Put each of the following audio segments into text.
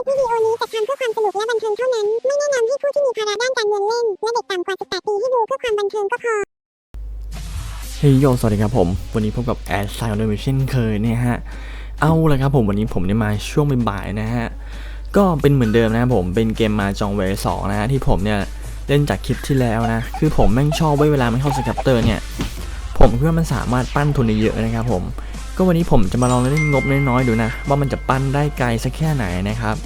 ลิปวิดีโอนี้จัดทำเพื่อความสนุกและบันเทิงเท่านั้น ไม่แนะนำให้ผู้ที่มีภาระด้านการเงินเล่น และเด็กต่ำกว่า 18 ปีให้ดูเพื่อความบันเทิงก็พอเฮ้ยโยสวัสดีครับผม วันนี้พบกับแอดไซน์โดยเช่นเคยเนี่ยฮะ เอาละครับผมวันนี้ผมได้มาช่วงบ่ายๆนะฮะ ก็เป็นเหมือนเดิมนะครับผมเป็นเกมมาจองเวสองนะฮะที่ผมเนี่ยเล่นจากคลิปที่แล้วนะ คือผมแม่งชอบไว้เวลามันเข้าสแคปเตอร์เนี่ย ผมคิดว่ามันสามารถปั้นทุนได้เยอะนะครับผม ก็วันนี้ผมจะมาลองเล่นงบน้อยๆดูนะ ว่ามันจะปั้นได้ไกลสักแค่ไหนนะครับ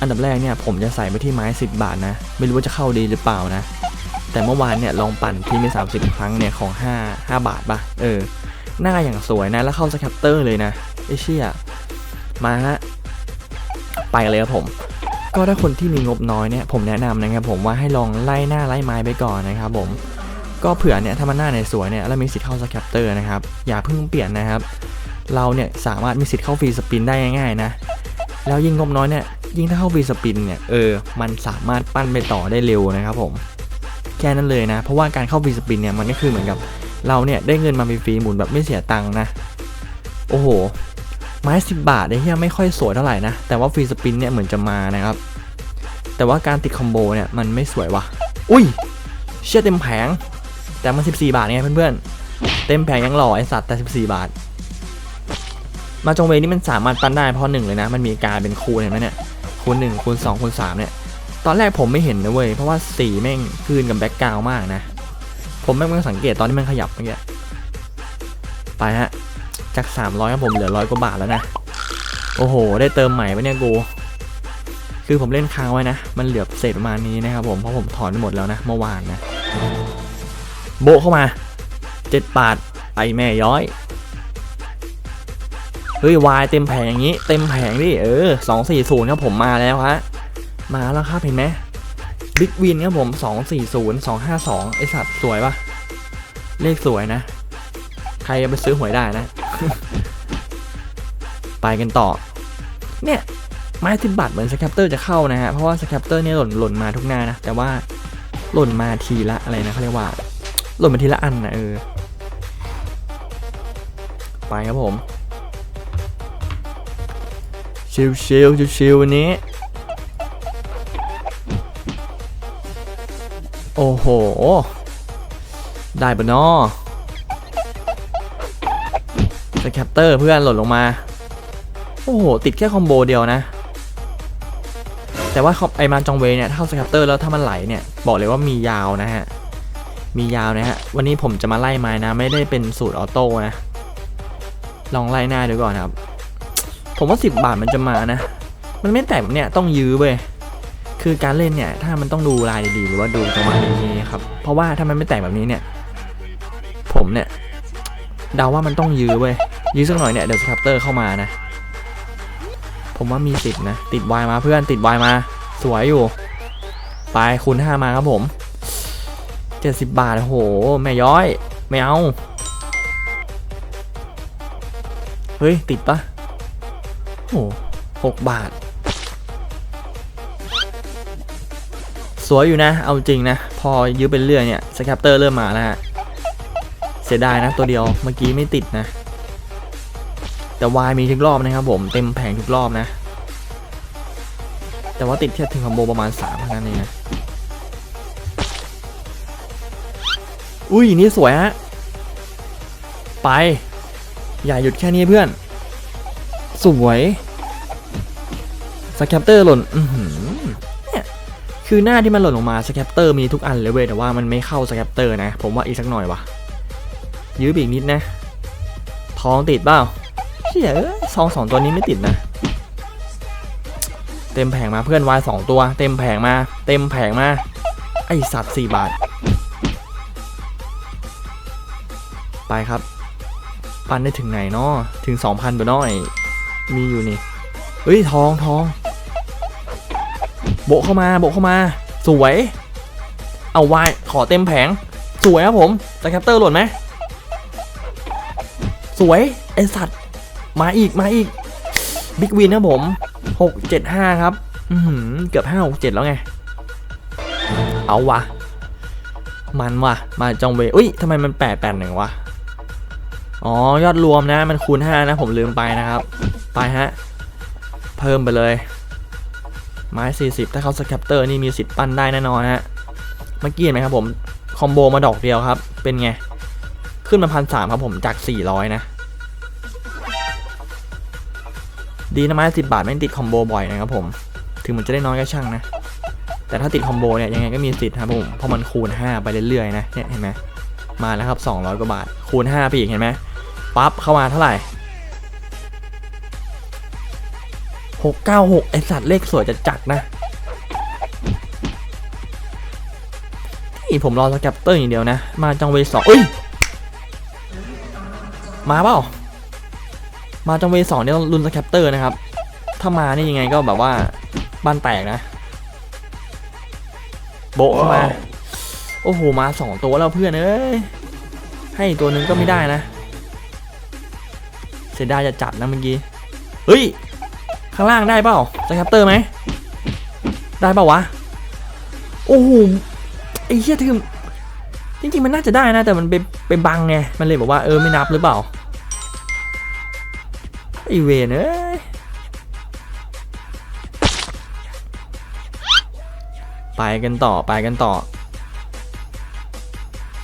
อันดับแรกเนี่ยผมจะใส่ไปที่ไม้ 10 บาทนะ ไม่รู้ว่าจะเข้าดีหรือเปล่านะ แต่เมื่อวานเนี่ยลองปั่นที่มี 30 ครั้งเนี่ยของ 5 5 บาทปะเออ หน้าอย่างสวยนะ แล้วเข้าสแคปเตอร์เลยนะไอเชี่ยมาฮะ ไปเลยครับผม ก็ถ้าคนที่มีงบน้อยเนี่ยผมแนะนำนะครับผมว่าให้ลองไล่หน้าไล่ไม้ไปก่อนนะครับผม ก็เผื่อเนี่ยถ้ามันหน้าไหนสวยเนี่ยแล้วมีสิทธิ์เข้าสแคปเตอร์นะครับ อย่าเพิ่งเปลี่ยนนะครับ เราเนี่ยสามารถมีสิทธิ์เข้าฟรีสปินได้ง่ายๆนะ แล้วยิ่งงบน้อยเนี่ยยิ่งถ้าเข้าฟรีสปินเนี่ยเออมันสามารถปั้นไปต่อได้เร็วนะครับผมแค่นั้นเลยนะ เพราะว่าการเข้าฟรีสปินเนี่ยมันก็คือเหมือนกับเราเนี่ยได้เงินมาฟรีๆหมุนแบบไม่เสียตังค์นะ โอ้โห ไม้สิบบาทเหี้ยไม่ค่อยสวยเท่าไหร่นะ แต่ว่าฟรีสปินเนี่ยเหมือนจะมานะครับ แต่ว่าการติดคอมโบเนี่ยมันไม่สวยว่ะ อุ้ย เชื่อเต็มแผง แต่มัน 14 บาทไงเพื่อนๆ เต็มแผงยังหล่อไอสัตว์แต่ 14 บาท มาจงเวนี่มันสามารถปั้นได้เพราะหนึ่งเลยนะ มันมีการเป็นคูณเห็นไหมเนี่ยคูณหนึ่งคูณสองคูณสามเนี่ย ตอนแรกผมไม่เห็นนะเว้ย เพราะว่าสีแม่งคืนกับแบ็กกราวมากนะ ผมแม่งไม่สังเกตตอนที่มันขยับเมื่อกี้ ไปฮะ จาก300ครับผมเหลือร้อยกว่าบาทแล้วนะ โอ้โห ได้เติมใหม่ปะเนี่ยกู คือผมเล่นค้างไว้นะ มันเหลือเศษประมาณนี้นะครับผม เพราะผมถอนไปหมดแล้วนะเมื่อวานนะ โบเข้ามาเจ็ดบาทไปแม่ย้อย เฮ้ยวายเต็มแผงอย่างนี้ เต็มแผงดิเออสองสี่ศูนย์ครับผมมาแล้วฮะมาแล้วครับเห็นไหมบิ๊กวินครับผมสองสี่ศูนย์สองห้าสองไอสัตว์สวยปะเลขสวยนะ ใครจะไปซื้อหวยได้นะ ไปกันต่อ เนี่ยไม้สิบบาทเหมือนสแคปเตอร์จะเข้านะฮะ เพราะว่าสแคปเตอร์เนี่ยหล่นหล่นมาทุกหน้านะ แต่ว่าหล่นมาทีละอะไรนะเขาเรียกว่า หล่นมาทีละอันนะเออ ไปครับผม ชิวชิวชิวชิววันนี้ โอ้โห ได้ปะนอสแคปเตอร์เพื่อนหล่นลงมา โอ้โห ติดแค่คอมโบเดียวนะ แต่ว่าไอมาจองเวเนี่ยถ้าเข้าสแคปเตอร์แล้วถ้ามันไหลเนี่ย บอกเลยว่ามียาวนะฮะ มียาวนะฮะ วันนี้ผมจะมาไล่ไม้นะ ไม่ได้เป็นสูตรออโต้นะ ลองไล่หน้าดูก่อนครับ ผมว่า 10 บาทมันจะมานะ มันไม่แตกแบบเนี่ยต้องยื้อเว้ยคือการเล่นเนี่ย ถ้ามันต้องดูลายดีๆหรือว่าดูจังหวะดีๆครับ เพราะว่าถ้ามันไม่แตกแบบนี้เนี่ย ผมเนี่ยเดาว่ามันต้องยื้อเว้ยยื้อสักหน่อยเนี่ยเดี๋ยวสครับเตอร์เข้ามานะ ผมว่ามีสิทธินะ ติดวายมาเพื่อนติดวายมา สวยอยู่ ไปคูณห้ามาครับผม70บาทโอ้โหแม่ย้อย ไม่เอา เฮ้ย ติดปะ โอ้หกบาท สวยอยู่นะ เอาจริงนะ พอยื้อเป็นเรื่อยเนี่ยสแคปเตอร์เริ่มมาแล้วฮะ เสียดายนะตัวเดียวเมื่อกี้ไม่ติดนะ แต่วายมีทุกรอบนะครับผมเต็มแผงทุกรอบนะ แต่ว่าติดแค่ถึงคอมโบประมาณ3เท่านั้นเองนะอุ้ยนี่สวยฮะ ไป อย่าหยุดแค่นี้เพื่อน สวยสแคปเตอร์หล่นอือหือเนี่ยคือหน้าที่มันหล่นลงมาสแคปเตอร์มีทุกอันเลยเว้ยแต่ว่ามันไม่เข้าสแคปเตอร์นะ ผมว่าอีกสักหน่อยวะยื้อบีกนิดนะท้องติดเปล่าเชี่ยเอ้ยซองสองตัวนี้ไม่ติดนะ เต็มแผงมาเพื่อนวายสองตัว เต็มแผงมา เต็มแผงมา ไอสัตว์สี่บาท ไปครับ ปั้นได้ถึงไหนเนาะถึง2,000ตัวน้อย มีอยู่นี่เฮ้ยทองทอง โบเข้ามาโบเข้ามา สวย เอาวายขอเต็มแผง สวยครับผมสแคปเตอร์หล่นไหมสวยไอสัตว์ มาอีกมาอีกบิ๊กวินนะผม6 7 5ครับ อือหือเกือบ5 6 7แล้วไง เอาวะ มันวะมาจองเวอุ้ยทำไมมัน8 8 1วะ อ๋อ ยอดรวมนะ มันคูณ5นะ ผมลืมไปนะครับ ไปฮะ เพิ่มไปเลย ไม้ 40 ถ้าเขาสแคปเตอร์นี่มีสิทธิ์ปั้นได้แน่นอนฮะ เมื่อกี้เห็นไหมครับผม คอมโบมาดอกเดียวครับ เป็นไง ขึ้นมาพันสามครับผมจาก 400 นะ ดีนะไม้สิบาทไม่ติดคอมโบบ่อยนะครับผม ถึงมันจะได้น้อยก็ช่างนะ แต่ถ้าติดคอมโบเนี่ยยังไงก็มีสิทธิ์ครับผม เพราะมันคูณ 5 ไปเรื่อยๆนะ เนี่ยเห็นไหมมาแล้วครับ 200 กว่าบาท คูณ5ไปอีกเห็นไหมปั๊บเข้ามาเท่าไหร่ 696 ไอสัตว์เลขสวยจะจัดนะนี่ผมรอสแกปเตอร์อย่างเดียวนะ มาจังเวสองเอ้ย มาเปล่า มาจังเวสองเนี่ยต้องลุ้นสแคปเตอร์นะครับ ถ้ามานี่ยังไงก็แบบว่าบ้านแตกนะ โบะเข้ามา โอ้โห มาสองตัวแล้วเพื่อนเอ้ย ให้อีกตัวหนึ่งก็ไม่ได้นะ เสียดายจะจัดนะเมื่อกี้ เฮ้ย ข้างล่างได้เปล่าสแคปเตอร์ไหมได้เปล่าวะโอ้โหไอ้เหี้ยถึงจริงๆมันน่าจะได้นะ แต่มันไปไปบังไงมันเลยบอกว่าเออไม่นับหรือเปล่าไอเวนเอ้ยไปกันต่อไปกันต่อ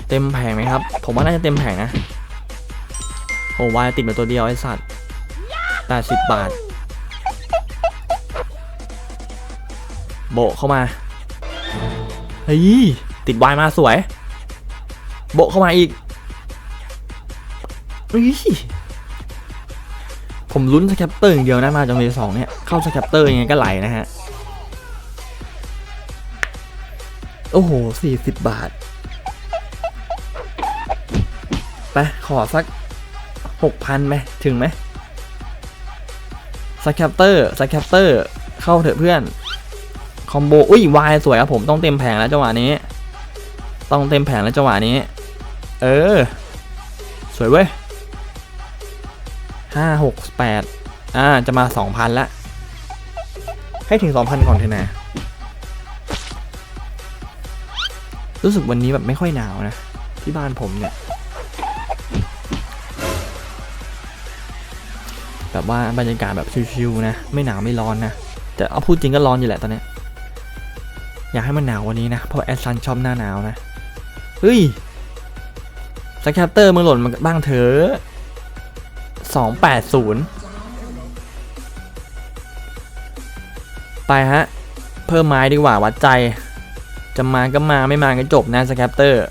เต็มแผงไหมครับ ผมว่าน่าจะเต็มแผงนะโอ้วายติดมาตัวเดียวไอสัตว์แปดสิบบาท โบเข้ามาเฮ้ยติดวายมาสวย โบเข้ามาอีกเฮ้ยผมลุ้นสแคปเตอร์อย่างเดียวนะมาจังเลยสองเนี่ยเข้าสแคปเตอร์ยังไงก็ไหลนะฮะโอ้โหสี่สิบบาท ไป ขอสักหกพันไหมถึงไหมสแคปเตอร์สแคปเตอร์ เข้าเถอะเพื่อน อมโบ อุ้ยวายสวยครับผมต้องเต็มแผงแล้วจังหวะนี้ ต้องเต็มแผงแล้วจังหวะนี้ เออ สวยเว้ยห้าหกแปดอ่า จะมาสองพันละ ให้ถึงสองพันก่อนเถอะนะ รู้สึกวันนี้แบบไม่ค่อยหนาวนะ ที่บ้านผมเนี่ย แบบว่าบรรยากาศแบบชิวๆนะ ไม่หนาวไม่ร้อนนะ แต่เอาพูดจริงก็ร้อนอยู่แหละตอนนี้ อยากให้มันหนาววันนี้นะ เพราะแอดซันชอบหน้าหนาวนะ เฮ้ยสแคปเตอร์มึงหล่นมาบ้างเถอะสองแปดศูนย์ไปฮะ เพิ่มไม้ดีกว่าวัดใจ จะมาก็มาไม่มาก็จบนะสแคปเตอร์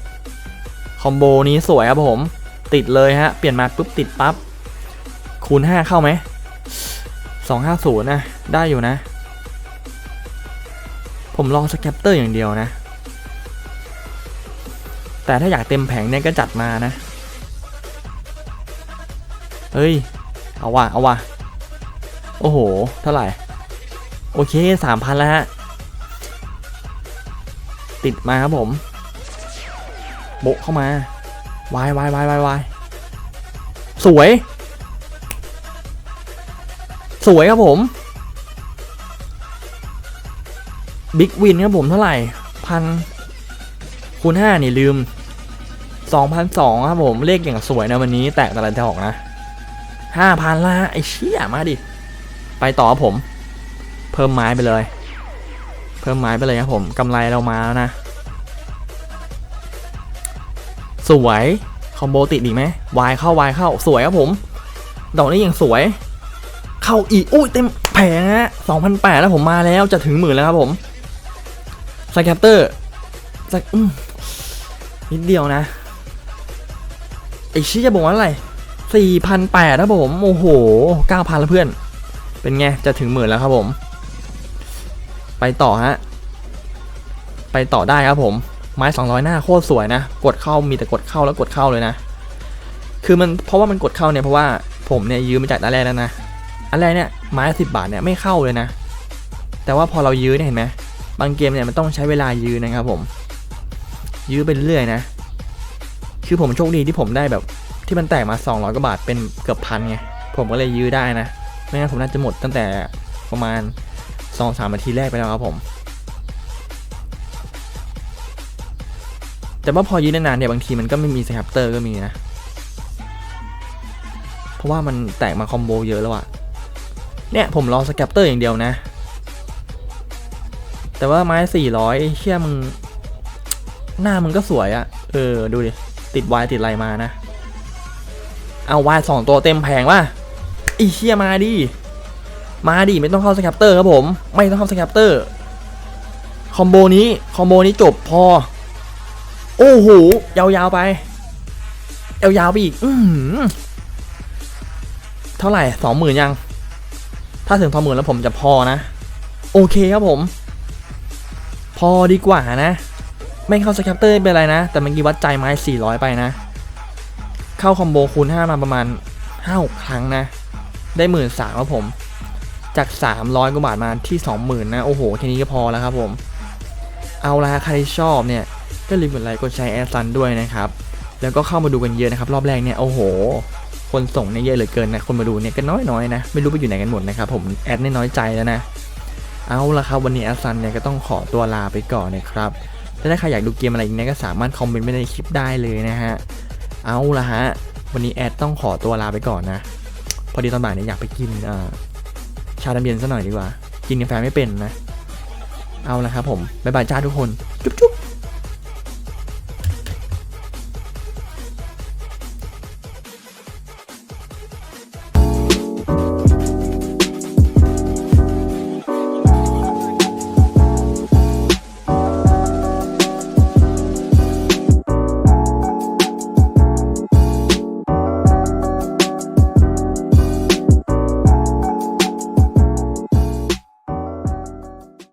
คอมโบนี้สวยครับผม ติดเลยฮะ เปลี่ยนมาปุ๊บติดปั๊บคูณ 5 เข้าไหม250นะ ได้อยู่นะ ผมลองสแคปเตอร์อย่างเดียวนะ แต่ถ้าอยากเต็มแผงเนี่ยก็จัดมานะ เฮ้ย เอาว่ะ เอาว่ะ โอ้โห เท่าไหร่ โอเค3,000แล้วฮะ ติดมาครับผม โบเข้ามาวายวายวายวายวายสวย สวยครับผม บิ๊กวินครับผมเท่าไหร่พันคูณห้านี่ลืมสองพันสองครับผมเลขอย่างสวยนะวันนี้แตกตะลันจะออกนะห้าพันละไอ้เชี่ยมาดิ ไปต่อครับผม เพิ่มไม้ไปเลย เพิ่มไม้ไปเลยครับผมกำไรเรามาแล้วนะ สวยคอมโบติดดีไหมวายเข้าวายเข้าสวยครับผม ดอกนี้ยังสวย เข้าอีกอุ้ยเต็มแผงฮะสองพันแปดแล้วผมมาแล้วจะถึงหมื่นแล้วครับผม สแคปเตอร์สกนิดเดียวนะ ไอชี้จะบอกว่าอะไรสี่พันแปดครับผม โอ้โหเก้าพันแล้วเพื่อน เป็นไง จะถึงหมื่นแล้วครับผม ไปต่อฮะ ไปต่อได้ครับผม ไม้200หน้าโคตรสวยนะ กดเข้ามีแต่กดเข้าแล้วกดเข้าเลยนะ คือมันเพราะว่ามันกดเข้าเนี่ยเพราะว่าผมเนี่ยยืมมาจากอันแรกแล้วนะ อันแรกเนี่ยไม้สิบบาทเนี่ยไม่เข้าเลยนะ แต่ว่าพอเรายื้อเนี่ยเห็นไหม บางเกมเนี่ยมันต้องใช้เวลายื้อนะครับผม ยื้อไปเรื่อยๆนะ คือผมโชคดีที่ผมได้แบบที่มันแตกมา 200กว่าบาทเป็นเกือบพันไง ผมก็เลยยื้อได้นะ ไม่งั้นผมน่าจะหมดตั้งแต่ประมาณ 2-3นาทีแรกไปแล้วครับผม แต่ว่าพอยืนนานๆเนี่ยบางทีมันก็ไม่มีสแคปเตอร์ก็มีนะ เพราะว่ามันแตกมาคอมโบเยอะแล้วอะเนี่ยผมรอสแคปเตอร์อย่างเดียวนะ แต่ว่าไม้สี่ร้อยเชี่ยมึง หน้ามึงก็สวยอะเออ ดูดิ ติดวายติดอะไรมานะ เอาวายสองตัวเต็มแผงว่ะไอเชี่ยมาดิ มาดิไม่ต้องเข้าสแคปเตอร์ครับผม ไม่ต้องเข้าสแคปเตอร์ คอมโบนี้ คอมโบนี้จบพอ โอ้โห ยาวๆไป ยาวๆไปอีก อืเท่าไหร่สองหมื่นยัง ถ้าถึงสองหมื่นแล้วผมจะพอนะ โอเคครับผม อดีกว่านะ ไม่เข้าสแคปเตอร์ไม่เป็นไรนะ แต่เมื่อกี้วัดใจไม้ 400 ไปนะ เข้าคอมโบคูณ5มาประมาณ5-6ครั้งนะ ได้หมื่นสามครับผม จาก 300กว่าบาทมาที่ 20,000 นะ โอ้โห แค่นี้ก็พอแล้วครับผม เอาละใครดีชอบเนี่ยก็ลืมกดไลค์กดแชร์แอดซันด้วยนะครับ แล้วก็เข้ามาดูกันเยอะนะครับ รอบแรกเนี่ย โอ้โห คนส่งเนี่ยเยอะเหลือเกินนะ คนมาดูเนี่ยก็น้อยๆนะ ไม่รู้ไปอยู่ไหนกันหมดนะครับผม แอดน้อยใจแล้วนะ เอาละครับ วันนี้แอดซันเนี่ยก็ต้องขอตัวลาไปก่อนนะครับถ้าใครอยากดูเกมอะไรอีกเนี่ยก็สามารถคอมเมนต์ไว้ในคลิปได้เลยนะฮะ เอาละฮะ วันนี้แอดต้องขอตัวลาไปก่อนนะ พอดีตอนบ่ายเนี่ยอยากไปกินชาดำเย็นซะหน่อยดีกว่า กินกาแฟไม่เป็นนะ เอาละครับผม บ๊ายบายจ้าทุกคน จุ๊บ